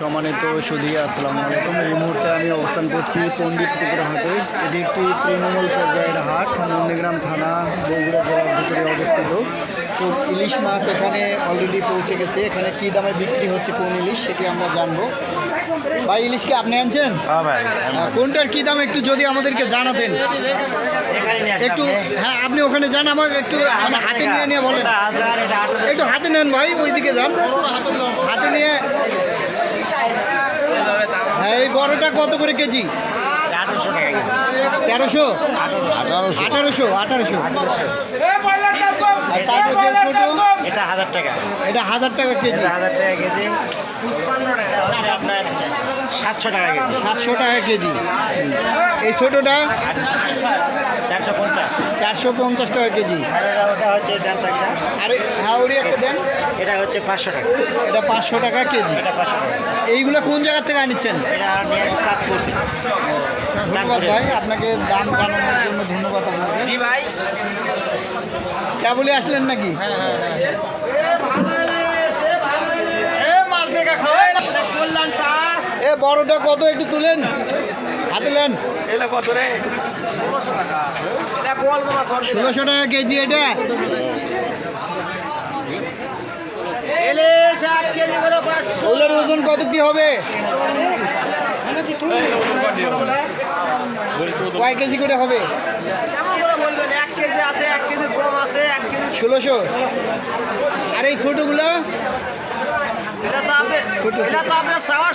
সম্মানিত সুধী আসসালামু আলাইকুম। এই মুহূর্তে আমি অবস্থান করছি পণ্ডিত পুকুর হাটে এটি একটি তৃণমূল পর্যায়ের হাট নন্দীগ্রাম থানা বগুড়া জেলার ভিতরে অবস্থিত। তো ইলিশ মাছ এখানে অলরেডি পৌঁছে গেছে। এখানে কী দামে বিক্রি হচ্ছে কোন ইলিশ সেটি আমরা জানব। ভাই ইলিশ কি আপনি আনছেন? হ্যাঁ কোনটার কী দাম একটু যদি আমাদেরকে জানাতেন। একটু হ্যাঁ আপনি ওখানে যান আমাকে একটু হাতে নিয়ে নিয়ে বলেন। একটু হাতে নেন ভাই ওইদিকে যান। হাতে নিয়ে কত করে কেজি? তেরোশো? আঠারোশো। আঠারোশো আর তারপর যে ছোট? এটা হাজার টাকা। এটা হাজার টাকা কেজি। হাজার টাকা কেজি। আপনার সাতশো টাকা কেজি। সাতশো টাকা কেজি। এই ছোটোটা? চারশো পঞ্চাশ। চারশো পঞ্চাশ টাকা কেজি। আর ওটা হচ্ছে আরে হাওড়ি একটা দেন। এটা হচ্ছে পাঁচশো টাকা। এটা পাঁচশো টাকা কেজি। এটা পাঁচশো টাকা। এইগুলো কোন জায়গা থেকে আনিচ্ছেন? ধন্যবাদ ভাই আপনাকে দাম জানানোর জন্য ধন্যবাদ আপনাকে। জি ভাই। কেবলই আসলেন নাকি? এ বড়টা কত একটু তুলেন। হাতে নেন ষোলোশো টাকা। কেজি এটা। ওগুলোর ওজন কত কি হবে? কয় কেজি করে হবে? ষোলোশো। আর এই ছোটোগুলো?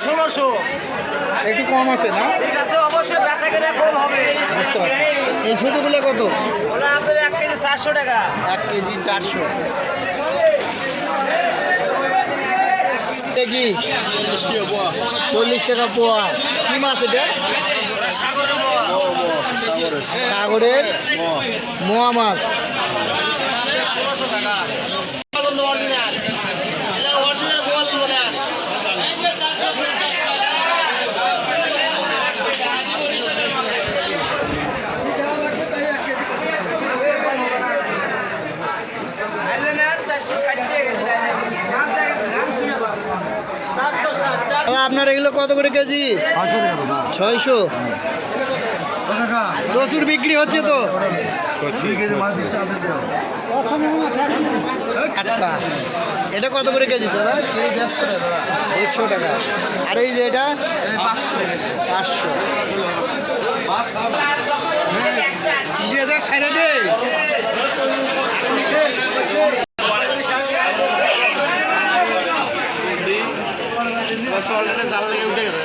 ষোলোশো। একটু কম আছে না? ঠিক আছে অবশ্যই বেচা কেনা কম হবে। বুঝতে পারছি। এই ছোটোগুলো কত? ওটা আপনার এক কেজি চারশো টাকা। এক কেজি চারশো। এটা কি? চল্লিশ টাকা পোয়া। কি মাছ এটা? সাগরের? মোয়া মাছ চারশো ষাট দাদা, আপনার এগুলো কত করে কেজি? ছয়শো প্রচুর বিক্রি হচ্ছে তো। এটা কত করে কেজি দাদা? দেড়শো টাকা। আর এই যে এটা? পাঁচশো। জ্বালা লেগে উঠে গেছে